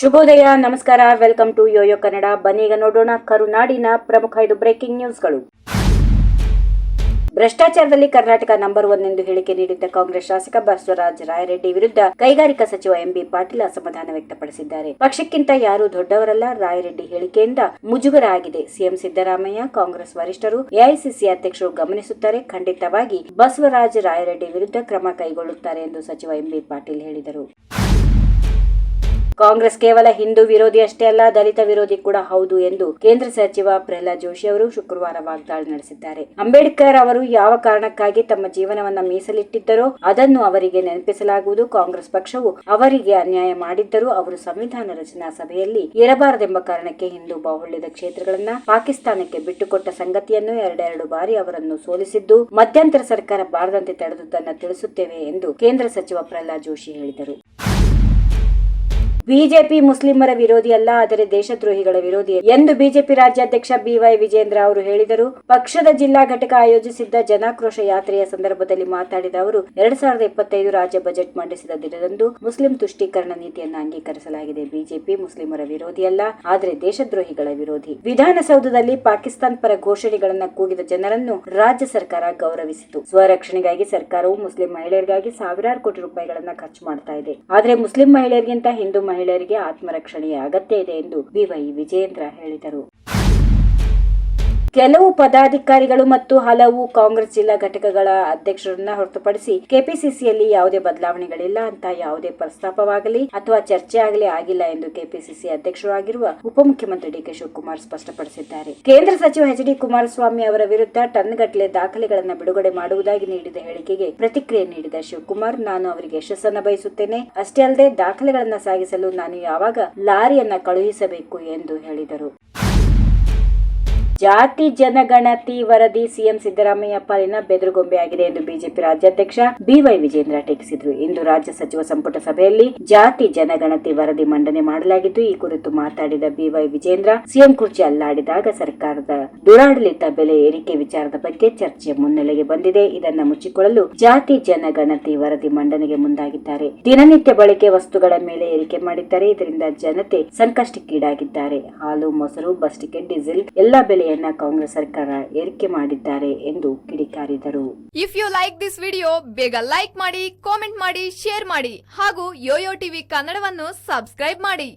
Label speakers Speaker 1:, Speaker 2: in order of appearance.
Speaker 1: ಶುಭೋದಯ, ನಮಸ್ಕಾರ. Welcome to Yoyo Kannada ಬನ್ನೀಗ ನೋಡೋಣ ಕರುನಾಡಿನ ಪ್ರಮುಖ ಐದು ಬ್ರೇಕಿಂಗ್ ನ್ಯೂಸ್ಗಳು ಭ್ರಷ್ಟಾಚಾರದಲ್ಲಿ ಕರ್ನಾಟಕ ನಂಬರ್ ಒನ್ ಎಂದು ಹೇಳಿಕೆ ನೀಡಿದ್ದ ಕಾಂಗ್ರೆಸ್ ಶಾಸಕ ಬಸವರಾಜ ರಾಯರೆಡ್ಡಿ ವಿರುದ್ಧ ಕೈಗಾರಿಕಾ ಸಚಿವ ಎಂಬಿ ಪಾಟೀಲ್ ಅಸಮಾಧಾನ ವ್ಯಕ್ತಪಡಿಸಿದ್ದಾರೆ. ಪಕ್ಷಕ್ಕಿಂತ ಯಾರೂ ದೊಡ್ಡವರಲ್ಲ ರಾಯರೆಡ್ಡಿ ಹೇಳಿಕೆಯಿಂದ ಮುಜುಗರ ಆಗಿದೆ ಸಿಎಂ ಸಿದ್ದರಾಮಯ್ಯ. ಕಾಂಗ್ರೆಸ್ ವರಿಷ್ಠರು, ಎಐಸಿಸಿ ಅಧ್ಯಕ್ಷರು ಗಮನಿಸುತ್ತಾರೆ. ಖಂಡಿತವಾಗಿ ಬಸವರಾಜ ರಾಯರೆಡ್ಡಿ ವಿರುದ್ಧ ಕ್ರಮ ಕೈಗೊಳ್ಳುತ್ತಾರೆ ಎಂದು ಸಚಿವ ಎಂಬಿ ಪಾಟೀಲ್ ಹೇಳಿದರು. ಕಾಂಗ್ರೆಸ್ ಕೇವಲ ಹಿಂದೂ ವಿರೋಧಿ ಅಷ್ಟೇ ಅಲ್ಲ, ದಲಿತ ವಿರೋಧಿ ಕೂಡ ಹೌದು ಎಂದು ಕೇಂದ್ರ ಸಚಿವ ಪ್ರಹ್ಲಾದ್ ಜೋಶಿ ಅವರು ಶುಕ್ರವಾರ ವಾಗ್ದಾಳಿ ನಡೆಸಿದ್ದಾರೆ. ಅಂಬೇಡ್ಕರ್ ಅವರು ಯಾವ ಕಾರಣಕ್ಕಾಗಿ ತಮ್ಮ ಜೀವನವನ್ನ ಮೀಸಲಿಟ್ಟಿದ್ದರೋ ಅದನ್ನು ಅವರಿಗೆ ನೆನಪಿಸಲಾಗುವುದು. ಕಾಂಗ್ರೆಸ್ ಪಕ್ಷವು ಅವರಿಗೆ ಅನ್ಯಾಯ ಮಾಡಿದ್ದರೂ ಅವರು ಸಂವಿಧಾನ ರಚನಾ ಸಭೆಯಲ್ಲಿ ಇರಬಾರದೆಂಬ ಕಾರಣಕ್ಕೆ ಹಿಂದೂ ಬಾಹುಳ್ಯದ ಕ್ಷೇತ್ರಗಳನ್ನ ಪಾಕಿಸ್ತಾನಕ್ಕೆ ಬಿಟ್ಟುಕೊಟ್ಟ ಸಂಗತಿಯನ್ನು ಎರಡೆರಡು ಬಾರಿ ಅವರನ್ನು ಸೋಲಿಸಿದ್ದು, ಮಧ್ಯಂತರ ಸರ್ಕಾರ ಬಾರದಂತೆ ತಡೆದುದನ್ನು ತಿಳಿಸುತ್ತೇವೆ ಎಂದು ಕೇಂದ್ರ ಸಚಿವ ಪ್ರಹ್ಲಾದ್ ಜೋಶಿ ಹೇಳಿದರು. ಬಿಜೆಪಿ ಮುಸ್ಲಿಮರ ವಿರೋಧಿ ಅಲ್ಲ, ಆದರೆ ದೇಶದ್ರೋಹಿಗಳ ವಿರೋಧಿ. ಎಂದು ಬಿಜೆಪಿ ರಾಜ್ಯಾಧ್ಯಕ್ಷ ಬಿವೈ ವಿಜೇಂದ್ರ ಅವರು ಹೇಳಿದರು. ಪಕ್ಷದ ಜಿಲ್ಲಾ ಘಟಕ ಆಯೋಜಿಸಿದ್ದ ಜನಾಕ್ರೋಶ ಯಾತ್ರೆಯ ಸಂದರ್ಭದಲ್ಲಿ ಮಾತನಾಡಿದ ಅವರು, ಎರಡ್ ಸಾವಿರದ ಇಪ್ಪತ್ತೈದು ರಾಜ್ಯ ಬಜೆಟ್ ಮಂಡಿಸಿದ ದಿನದಂದು ಮುಸ್ಲಿಂ ತುಷ್ಟೀಕರಣ ನೀತಿಯನ್ನು ಅಂಗೀಕರಿಸಲಾಗಿದೆ. ಬಿಜೆಪಿ ಮುಸ್ಲಿಮರ ವಿರೋಧಿ ಅಲ್ಲ, ಆದರೆ ದೇಶದ್ರೋಹಿಗಳ ವಿರೋಧಿ. ವಿಧಾನಸೌಧದಲ್ಲಿ ಪಾಕಿಸ್ತಾನ್ ಪರ ಘೋಷಣೆಗಳನ್ನ ಕೂಗಿದ ಜನರನ್ನು ರಾಜ್ಯ ಸರ್ಕಾರ ಗೌರವಿಸಿತು. ಸ್ವರಕ್ಷಣೆಗಾಗಿ ಸರ್ಕಾರವು ಮುಸ್ಲಿಂ ಮಹಿಳೆಯರಿಗಾಗಿ ಸಾವಿರಾರು ಕೋಟಿ ರೂಪಾಯಿಗಳನ್ನ ಖರ್ಚು ಮಾಡ್ತಾ ಇದೆ. ಆದರೆ ಮುಸ್ಲಿಂ ಮಹಿಳೆಯರಿಗಿಂತ ಹಿಂದೂ ಮಹಿಳೆಯರಿಗೆ ಆತ್ಮರಕ್ಷಣೆಯ ಅಗತ್ಯ ಇದೆ ಎಂದು ಬಿವೈ ವಿಜೇಂದ್ರ ಹೇಳಿದರು. ಕೆಲವು ಪದಾಧಿಕಾರಿಗಳು ಮತ್ತು ಹಲವು ಕಾಂಗ್ರೆಸ್ ಜಿಲ್ಲಾ ಘಟಕಗಳ ಅಧ್ಯಕ್ಷರನ್ನ ಹೊರತುಪಡಿಸಿ ಕೆಪಿಸಿಸಿಯಲ್ಲಿ ಯಾವುದೇ ಬದಲಾವಣೆಗಳಿಲ್ಲ ಅಂತ ಯಾವುದೇ ಪ್ರಸ್ತಾಪವಾಗಲಿ ಅಥವಾ ಚರ್ಚೆ ಆಗಲಿ ಆಗಿಲ್ಲ ಎಂದು ಕೆಪಿಸಿಸಿ ಅಧ್ಯಕ್ಷರಾಗಿರುವ ಉಪಮುಖ್ಯಮಂತ್ರಿ ಡಿಕೆ ಶಿವಕುಮಾರ್ ಸ್ಪಷ್ಟಪಡಿಸಿದ್ದಾರೆ. ಕೇಂದ್ರ ಸಚಿವ ಎಚ್ ಡಿ ಕುಮಾರಸ್ವಾಮಿ ಅವರ ವಿರುದ್ಧ ಟನ್ ಗಟ್ಟಲೆ ದಾಖಲೆಗಳನ್ನು ಬಿಡುಗಡೆ ಮಾಡುವುದಾಗಿ ನೀಡಿದ ಹೇಳಿಕೆಗೆ ಪ್ರತಿಕ್ರಿಯೆ ನೀಡಿದ ಶಿವಕುಮಾರ್, ನಾನು ಅವರಿಗೆ ಯಶಸ್ಸನ್ನು ಬಯಸುತ್ತೇನೆ. ಅಷ್ಟೇ ಅಲ್ಲದೆ ದಾಖಲೆಗಳನ್ನು ಸಾಗಿಸಲು ನಾನು ಯಾವಾಗ ಲಾರಿಯನ್ನ ಕಳುಹಿಸಬೇಕು? ಎಂದು ಹೇಳಿದರು. ಜಾತಿ ಜನಗಣತಿ ವರದಿ ಸಿಎಂ ಸಿದ್ದರಾಮಯ್ಯ ಪಾಲಿನ ಬೆದರುಗೊಂಬೆಯಾಗಿದೆ ಎಂದು ಬಿಜೆಪಿ ರಾಜ್ಯಾಧ್ಯಕ್ಷ ಬಿವೈ ವಿಜೇಂದ್ರ ಟೀಕಿಸಿದರು. ಇಂದು ರಾಜ್ಯ ಸಚಿವ ಸಂಪುಟ ಸಭೆಯಲ್ಲಿ ಜಾತಿ ಜನಗಣತಿ ವರದಿ ಮಂಡನೆ ಮಾಡಲಾಗಿದ್ದು ಈ ಕುರಿತು ಮಾತನಾಡಿದ ಬಿವೈ ವಿಜೇಂದ್ರ, ಸಿಎಂ ಕುರ್ಚಿ ಅಲ್ಲಾಡಿದಾಗ ಸರ್ಕಾರದ ದುರಾಡಳಿತ ಬೆಲೆ ಏರಿಕೆ ವಿಚಾರದ ಬಗ್ಗೆ ಚರ್ಚೆ ಮುನ್ನೆಲೆಗೆ ಬಂದಿದೆ. ಇದನ್ನ ಮುಚ್ಚಿಕೊಳ್ಳಲು ಜಾತಿ ಜನಗಣತಿ ವರದಿ ಮಂಡನೆಗೆ ಮುಂದಾಗಿದ್ದಾರೆ. ದಿನನಿತ್ಯ ಬಳಕೆ ವಸ್ತುಗಳ ಮೇಲೆ ಏರಿಕೆ ಮಾಡಿದ್ದಾರೆ. ಇದರಿಂದ ಜನತೆ ಸಂಕಷ್ಟಕ್ಕೀಡಾಗಿದ್ದಾರೆ. ಹಾಲು, ಮೊಸರು, ಬಸ್ ಟಿಕೆಟ್, ಡೀಸೆಲ್, ಎಲ್ಲಾ ಬೆಲೆಯನ್ನ ಕಾಂಗ್ರೆಸ್ ಸರ್ಕಾರ ಏರಿಕೆ ಮಾಡಿದ್ದಾರೆ ಎಂದು ಕಿಡಿಕಾರಿದರು.
Speaker 2: If you like this video ಬೇಗ ಲೈಕ್ ಮಾಡಿ ಕಾಮೆಂಟ್ ಮಾಡಿ ಶೇರ್ ಮಾಡಿ ಹಾಗೂ ಯೋಯೋ ಟಿವಿ ಕನ್ನಡವನ್ನು ಸಬ್ಸ್ಕ್ರೈಬ್ ಮಾಡಿ.